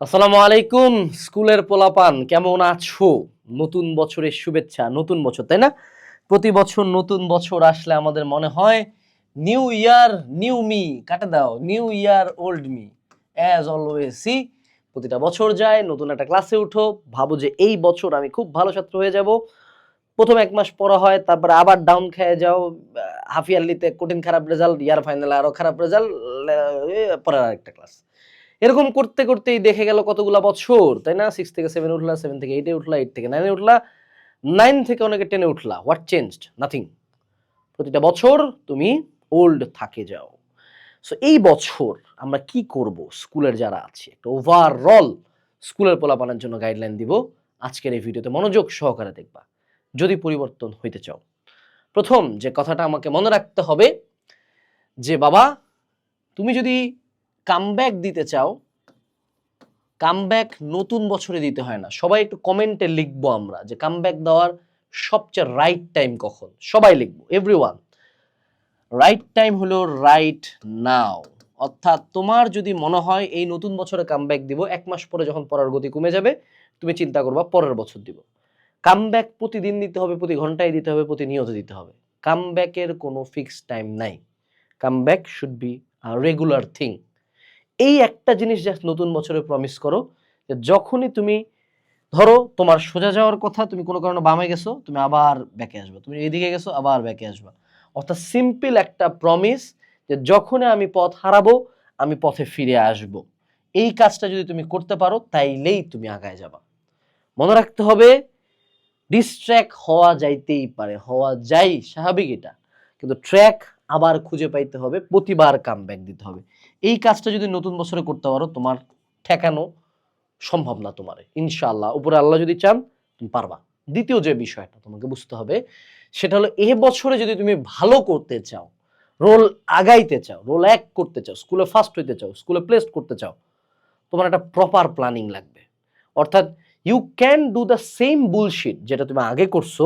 আসসালামু আলাইকুম, স্কুলের পোলাপান, কেমন আছো? নতুন বছরের শুভেচ্ছা, নতুন বছর, তাই না? প্রতি বছর নতুন বছর আসলে আমাদের মনে হয় নিউ ইয়ার নিউ মি কাটে দাও new year old me as always see প্রতিটা বছর যায়, নতুন একটা ক্লাসে উঠো, ভাবো যে এই বছর আমি খুব ভালো ছাত্র হয়ে যাব। প্রথম এক মাস পড়া হয়, তারপরে আবার ডাউন খেয়ে যাও হাফ ইয়ারলিতে কঠিন খারাপ রেজাল্ট ইয়ার ফাইনালে আরও খারাপ রেজাল্ট পরের আরেকটা ক্লাস এরকম করতে করতেই দেখে গেল কতগুলা বছর, তাই না? সিক্স থেকে সেভেন উঠলা সেভেন থেকে এইটে উঠলা এইট থেকে নাইনে উঠলা নাইন থেকে অনেকে টেনে উঠলা। হোয়াট চেঞ্জড নাথিং প্রতিটা বছর তুমি ওল্ড থাকে যাও। সো এই বছর আমরা কি করব? স্কুলের যারা আছে, একটা ওভারঅল স্কুলের পোলাপানের জন্য গাইডলাইন দিব। আজকের এই ভিডিওতে মনোযোগ সহকারে দেখবা। যদি পরিবর্তন হইতে চাও। প্রথম যে কথাটা আমাকে মনে রাখতে হবে, যে বাবা, তুমি যদি কামব্যাক দিতে চাও কামব্যাক নতুন বছরে দিতে হয় না। সবাই একটু কমেন্টে লিখব আমরা যে কামব্যাক দেওয়ার সবচেয়ে রাইট টাইম কখন। সবাই লিখব এভরি ওয়ান রাইট টাইম হলো রাইট নাও অর্থাৎ তোমার যদি মনে হয় এই নতুন বছরে কামব্যাক দিব, এক মাস পরে যখন পড়ার গতি কমে যাবে, তুমি চিন্তা করবা পরের বছর দিব। কামব্যাক প্রতিদিন দিতে হবে, প্রতি ঘন্টায় দিতে হবে, প্রতিনিয়ত দিতে হবে। কামব্যাকের কোনো ফিক্সড টাইম নাই। Comeback should be a regular thing এই একটা জিনিস জাস্ট নতুন বছরে প্রমিস করো যে যখনই তুমি ধরো তোমার সোজা যাওয়ার কথা তুমি কোনো কারণে বামে গেছো, তুমি আবার ব্যাকে আসবে। তুমি এদিকে গেছো, আবার ব্যাকে আসবা। অর্থাৎ সিম্পল একটা প্রমিস যে যখনই আমি পথ হারাবো, আমি পথে ফিরে আসব। এই কাজটা যদি তুমি করতে পারো, তাইলেই তুমি আগায় যাবা। মনে রাখতে হবে ডিস্ট্র্যাক হওয়া যাইতেই পারে, হওয়া যাই, স্বাভাবিক এটা। কিন্তু ট্র্যাক আবার খুঁজে পাইতে হবে, প্রতিবার কাম ব্যাক দিতে হবে। এই কাজটা যদি নতুন বছরে করতে পারো, তোমার ঠেকানো সম্ভব না তোমার, ইনশাআল্লাহ। উপরে আল্লাহ যদি চান, তুমি পারবা। দ্বিতীয় যে বিষয়টা তোমাকে বুঝতে হবে, সেটা হলো এ বছরে যদি তুমি ভালো করতে চাও রোল আগাইতে চাও রোল এক করতে চাও স্কুলে ফার্স্ট হইতে চাও স্কুলে প্লেস করতে চাও, তোমার একটা প্রপার প্ল্যানিং লাগবে। অর্থাৎ you can do the same bullshit যেটা তুমি আগে করছ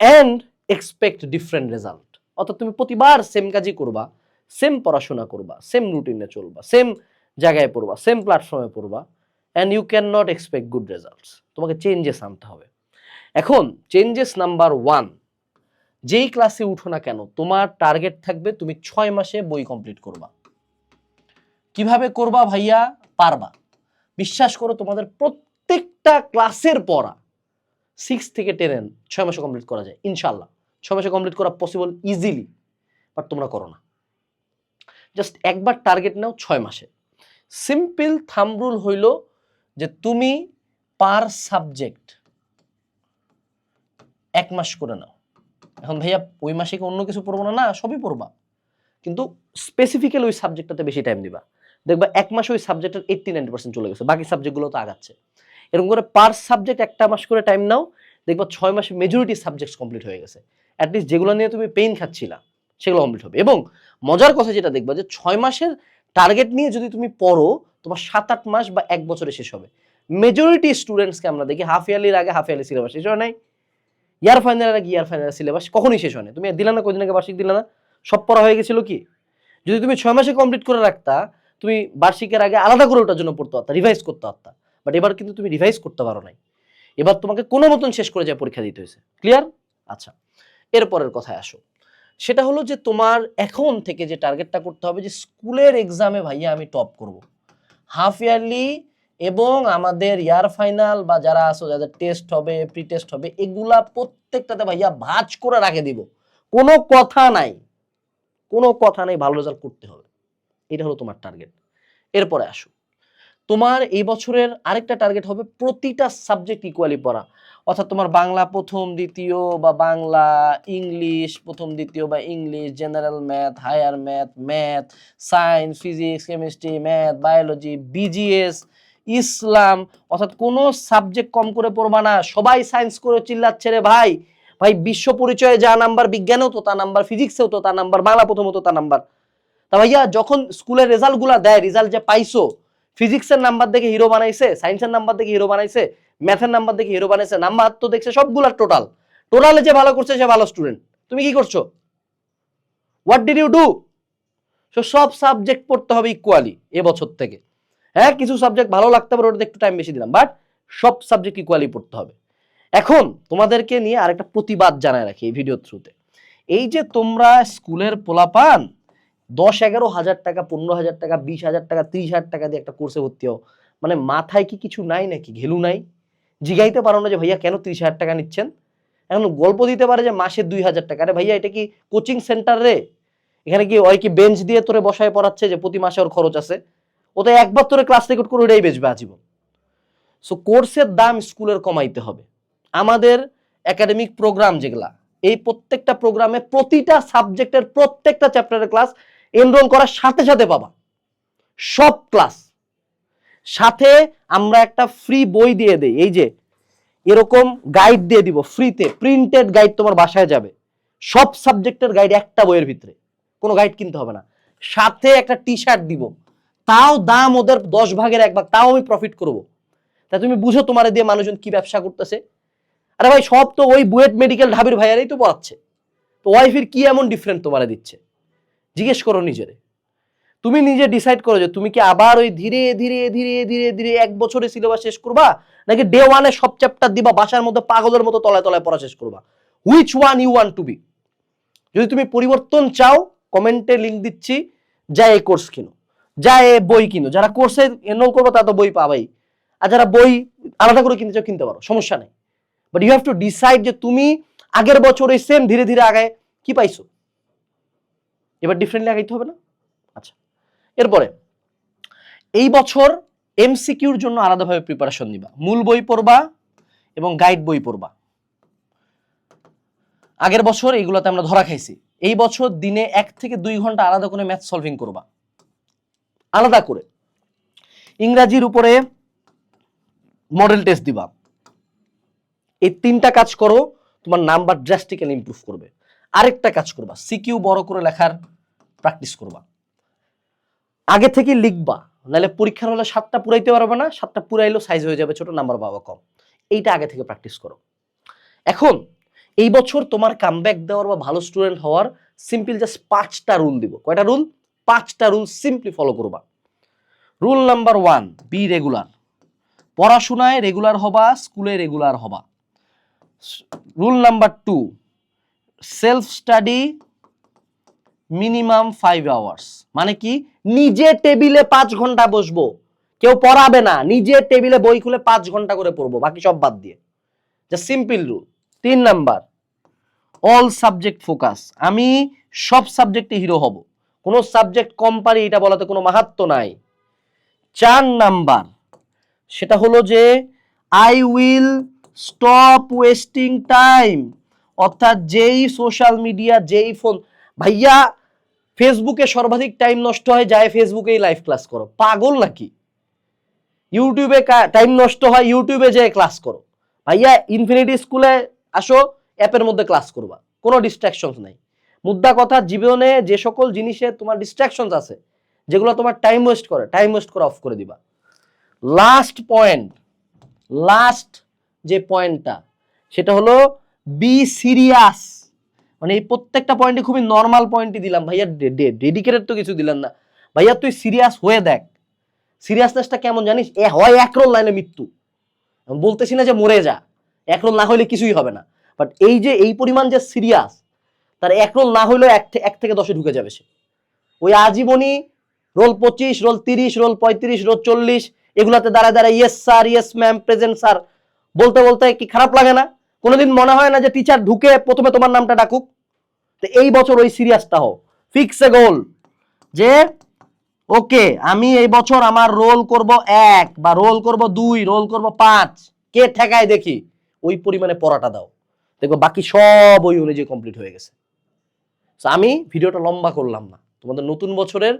অ্যান্ড এক্সপেক্ট ডিফারেন্ট রেজাল্ট অর্থাৎ তুমি প্রতিবার সেম কাজই করবা সেম পড়াশোনা করবা সেম রুটিনে চলবা সেম জায়গায় পড়বা সেম প্ল্যাটফর্মে পড়বা and you can not expect good results তোমাকে চেঞ্জেস আনতে হবে। এখন চেঞ্জেস নাম্বার ওয়ান যেই ক্লাসে উঠো না কেন, তোমার টার্গেট থাকবে তুমি ছয় মাসে বই কমপ্লিট করবা। কীভাবে করবা ভাইয়া? পারবা। বিশ্বাস করো, তোমাদের প্রত্যেকটা ক্লাসের পড়া সিক্স থেকে টেন ছয় মাসে কমপ্লিট করা যায় ইনশাল্লাহ ছয় মাসে কমপ্লিট করা পসিবল ইজিলি বাট তোমরা করো না। জাস্ট একবার টার্গেট নাও ছয় মাসে। সিম্পল থামরুল হইল যে তুমি পার সাবজেক্ট এক মাস করে নাও। এখন ভাইয়া, ওই মাসে কি অন্য কিছু পড়ব না? না, সবই পড়বা। কিন্তু স্পেসিফিক্যালি ওই সাবজেক্টটাতে বেশি টাইম দিবা। দেখবা এক মাসে ওই সাবজেক্টের এইট্টি নাইনটি পার্সেন্ট চলে গেছে, বাকি সাবজেক্টগুলো তো আগাচ্ছে। এরকম করে পার সাবজেক্ট একটা মাস করে টাইম নাও, দেখবা ছয় মাসে মেজরিটি সাবজেক্ট কমপ্লিট হয়ে গেছে। অ্যাটলিস্ট যেগুলো নিয়ে তুমি পেইন খাচ্ছিলা, সেগুলো কমপ্লিট হবে। এবং মজার কথা যেটা দেখবা যে ছয় মাসের টার্গেট নিয়ে যদি তুমি পড়ো, তোমার সাত আট মাস বা এক বছরে শেষ হবে। মেজরিটি স্টুডেন্টসকে আমরা দেখি হাফ ইয়ারলির আগে হাফ ইয়ারলি সিলেবাস শেষ হয় নাই। ইয়ার ফাইনালের আগে ইয়ার ফাইনালের সিলেবাস কখনই শেষ হয় না তুমি দিলা না, কদিন আগে বার্ষিক দিলা না। সব পড়া হয়ে গেছিল কি? যদি তুমি ছয় মাসে কমপ্লিট করে রাখতা, তুমি বার্ষিকের আগে আলাদা করে ওটার জন্য পড়তে পারতা রিভাইজ করতে পারতা। বাট এবার কিন্তু তুমি রিভাইজ করতে পারো নাই। এবার তোমাকে কোনো মতন শেষ করে যায় পরীক্ষা দিতে হয়েছে। ক্লিয়ার আচ্ছা। এরপরের কথায় আসো। সেটা হলো যে তোমার এখন থেকে যে টার্গেটটা করতে হবে যে স্কুলের এক্সামে ভাইয়া আমি টপ করব। হাফ ইয়ারলি এবং আমাদের ইয়ার ফাইনাল বা যারা আসো যাদের টেস্ট হবে প্রি টেস্ট হবে, এগুলা প্রত্যেকটাতে ভাইয়া ভাজ করে রাখে দিব। কোনো কথা নাই। কোনো কথা নাই, ভালো রেজাল্ট করতে হবে। এটা হলো তোমার টার্গেট এরপরে আসো। তোমার এই বছরের আরেকটা টার্গেট হবে প্রতিটা সাবজেক্ট ইকুয়ালি পড়া। অর্থাৎ তোমার বাংলা প্রথম, দ্বিতীয় বা বাংলা, ইংলিশ প্রথম, দ্বিতীয় বা English general math higher math math science physics chemistry math biology BGS Islam. অর্থাৎ কোনো সাবজেক্ট কম করে পড়বা না। সবাই সায়েন্স করে চিল্লাচ্ছে রে ভাই। ভাই, বিশ্ব পরিচয়ে যা নাম্বার বিজ্ঞানেও তো তা নাম্বার ফিজিক্সেও তো তা নাম্বার বাংলা প্রথমত তা নাম্বার তা ভাইয়া, যখন স্কুলের রেজাল্টগুলো দেয় রেজাল্ট যে পাইছো ফিজিক্সের নাম্বার দেখে হিরো বানাইছে সায়েন্সের নাম্বার দেখে হিরো বানাইছে ম্যাথের নাম্বার দেখে হিরো বানাইছে, নাম্বার তো দেখছে সবগুলার টোটাল টোটালে যে ভালো করছে সে ভালো স্টুডেন্ট তুমি কি করছ? What did you do so সব সাবজেক্ট পড়তে হবে ইকুয়ালি এবছর থেকে। হ্যাঁ কিছু সাবজেক্ট ভালো লাগতে পারে, ওটাতে একটু টাইম বেশি দিলাম বাট সব সাবজেক্ট ইকুয়ালি পড়তে হবে। এখন তোমাদেরকে নিয়ে আরেকটা প্রতিবাদ জানায় রাখি এই ভিডিও থ্রুতে এই যে তোমরা স্কুলের পোলাপান দশ এগারো হাজার টাকা, পনেরো হাজার টাকা, বিশ হাজার টাকা, ত্রিশ হাজার টাকা দিয়ে একটা কোর্সে ভর্তি হও। মানে মাথায় কি কিছু নাই নাকি? ঘেলু নাই? জিগাইতে পারো না যে ভাইয়া কেন ত্রিশ হাজার টাকা নিচ্ছেন? এখন গল্প দিতে পারে যে মাসে দুই হাজার টাকা। আরে ভাইয়া এটা কি কোচিং সেন্টার রে? এখানে কি ওই কি বেঞ্চ দিয়ে তোরে বসায় পড়াচ্ছে যে প্রতি মাসে ওর খরচ আছে? ও তো একবার তোরে ক্লাস রেকর্ড করে ওটাই বেচবে আজীবন। সো কোর্সের দাম স্কুলের কমাইতে হবে। আমাদের একাডেমিক প্রোগ্রাম যেগুলা, এই প্রত্যেকটা প্রোগ্রামে প্রতিটা সাবজেক্টের প্রত্যেকটা চ্যাপ্টারের ক্লাস এনরোল করার সাথে সাথে পাবা। সব ক্লাস সাথে আমরা একটা ফ্রি বই দিয়ে দেই। এই যে, এরকম গাইড দিয়ে দিব ফ্রিতে প্রিন্টেড গাইড তোমার বাসায় যাবে। সব সাবজেক্টের গাইড একটা বইয়ের ভিতরে। কোনো গাইড কিনতে হবে না। সাথে একটা টি শার্ট দিব। তাও দাম ওদের দশ ভাগের এক ভাগ। তাও আমি প্রফিট করব। তা তুমি বুঝো তোমার দিয়ে মানুষজন কি ব্যবসা করতেছে? আরে ভাই, সব তো ওই বুয়েট মেডিকেল ঢাবির ভাইয়ারাই তো পড়াচ্ছে। তো ওয়াইফের কি এমন ডিফারেন্ট তোমারে দিচ্ছে? জিজ্ঞেস করো নিজেরে। তুমি নিজে ডিসাইড করো যে তুমি কি আবার ওই ধীরে ধীরে ধীরে ধীরে ধীরে এক বছরে সিলেবাস শেষ করবা? নাকি ডে ওয়ানে সব চ্যাপ্টার দিবা, বাসার মধ্যে পাগলের মতো তলায় তলায় পড়া শেষ করবা? Which one you want to be যদি তুমি পরিবর্তন চাও কমেন্টে লিঙ্ক দিচ্ছি, যা এই কোর্স কিনো। যা এ বই কিনো। যারা কোর্সে এনরোল করব, তারা তো বই পাবাই আর যারা বই আলাদা করে কিনতে চাও, কিনতে পারো, সমস্যা নেই। But you have to decide যে তুমি আগের বছর ওই সেম ধীরে ধীরে আগায় কি পাইছো? এবার ডিফারেন্টলি আগাইতে হবে না? আচ্ছা এরপরে, এই বছর এমসিকিউর জন্য আলাদাভাবে প্রিপারেশন নিবা। মূল বই পড়বা এবং গাইড বই পড়বা। আগের বছর এইগুলোতে আমরা ধরা খাইছি। এই বছর দিনে এক থেকে দুই ঘণ্টা আলাদা করে ম্যাথ সলভিং করবা। আলাদা করে। ইংরাজির উপরে মডেল টেস্ট দিবা। এই তিনটা কাজ করো, তোমার নাম্বার ড্রাস্টিক্যালি ইমপ্রুভ করবে। আরেকটা কাজ করবা। সিকিউ বড় করে লেখার প্র্যাকটিস করবা। আগে থেকে লিখবা, নাহলে পরীক্ষার হলে সাতটা পুরাইতে পারবে না, সাতটা পুরাইলেও সাইজ হয়ে যাবে, ছোট নাম্বার পাবা কম। এইটা আগে থেকে প্র্যাকটিস করো। এখন, এই বছর তোমার কামব্যাক দেওয়ার বা ভালো স্টুডেন্ট হওয়ার সিম্পল জাস্ট পাঁচটা রুল দিব। কয়টা রুল পাঁচটা রুল সিম্পলি ফলো করবা। Rule number one be regular পড়াশোনায় রেগুলার হবা স্কুলে রেগুলার হবা। Rule number two self study minimum five hours মানে কি? নিজে টেবিলে পাঁচ ঘণ্টা বসবো। কেউ পড়াবে না। নিজে টেবিলে বই খুলে পাঁচ ঘণ্টা করে পড়ব। বাকি সব বাদ দিয়ে। যা সিম্পল রুল তিন নাম্বার। অল সাবজেক্ট ফোকাস আমি সব সাবজেক্টে হিরো হব। কোনো সাবজেক্ট কম পারি এটা বলাতে কোনো মাহাত্ম নাই। চার নাম্বার। সেটা হলো যে I will stop wasting time অর্থাৎ যেই সোশ্যাল মিডিয়া যেই ফোন ভাইয়া ফেসবুকে সর্বাধিক টাইম নষ্ট হয়, যায় ফেসবুকেই লাইভ ক্লাস করো। পাগল নাকি? ইউটিউবে টাইম নষ্ট হয়, ইউটিউবে যেয়ে ক্লাস করো। ভাইয়া ইনফিনিটি স্কুলে আসো অ্যাপের মধ্যে ক্লাস করবা। কোনো ডিস্ট্রাকশনস নাই। মুদ্রা কথা, জীবনে যে সকল জিনিসে তোমার ডিস্ট্রাকশনস আছে, যেগুলো তোমার টাইম ওয়েস্ট করে টাইম ওয়েস্ট করে অফ করে দিবা। লাস্ট পয়েন্ট লাস্ট যে পয়েন্টটা সেটা হলো বি সিরিয়াস মানে এই প্রত্যেকটা পয়েন্টে খুবই নর্মাল পয়েন্টই দিলাম। ভাইয়া ডেডিকেটেড তো কিছু দিলাম না। ভাইয়া তুই সিরিয়াস হয়ে দেখ। সিরিয়াসনেসটা কেমন জানিস? এ হয় এক রোল লাইনে মৃত্যু। বলতেছি না যে মরে যা। এক রোল না হইলে কিছুই হবে না। বাট এই যে, এই পরিমাণ যে সিরিয়াস তার এক রোল না হইলেও এক এক থেকে দশে ঢুকে যাবে সে। ওই আজীবনই রোল পঁচিশ রোল তিরিশ রোল পঁয়ত্রিশ রোল চল্লিশ, এগুলাতে দাঁড়ায় দাঁড়ায় yes sir yes ma'am present sir বলতে বলতে কি খারাপ লাগে না? কোনোদিন মনে হয় না যে টিচার ঢুকে প্রথমে তোমার নামটা ডাকুক। তো এই বছর ওই সিরিয়াসটা হও ফিক্স এ গোল যে, ওকে, আমি এই বছর আমার রোল করব এক বা রোল করব দুই রোল করব পাঁচ। কে ঠেকায় দেখি? ওই পরিমাণে পড়াটা দাও। দেখব বাকি সব ওই অনুযায়ী কমপ্লিট হয়ে গেছে। আমি ভিডিওটা লম্বা করলাম না। তোমাদের নতুন বছরের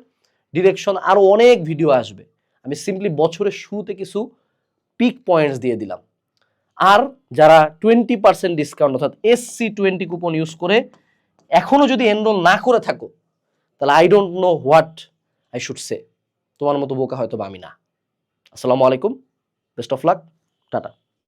ডিরেকশন আরও অনেক ভিডিও আসবে। আমি সিম্পলি বছরের শুরুতে কিছু পিক পয়েন্টস দিয়ে দিলাম। আর যারা টোয়েন্টি পার্সেন্ট ডিসকাউন্ট অর্থাৎ এসসি টোয়েন্টি কুপন ইউজ করে এখনও যদি এনরোল না করে থাকো, তাহলে I don't know what I should say তোমার মতো বোকা হয়তো বা আমি না। আসসালামু আলাইকুম বেস্ট অফ লাক টাটা।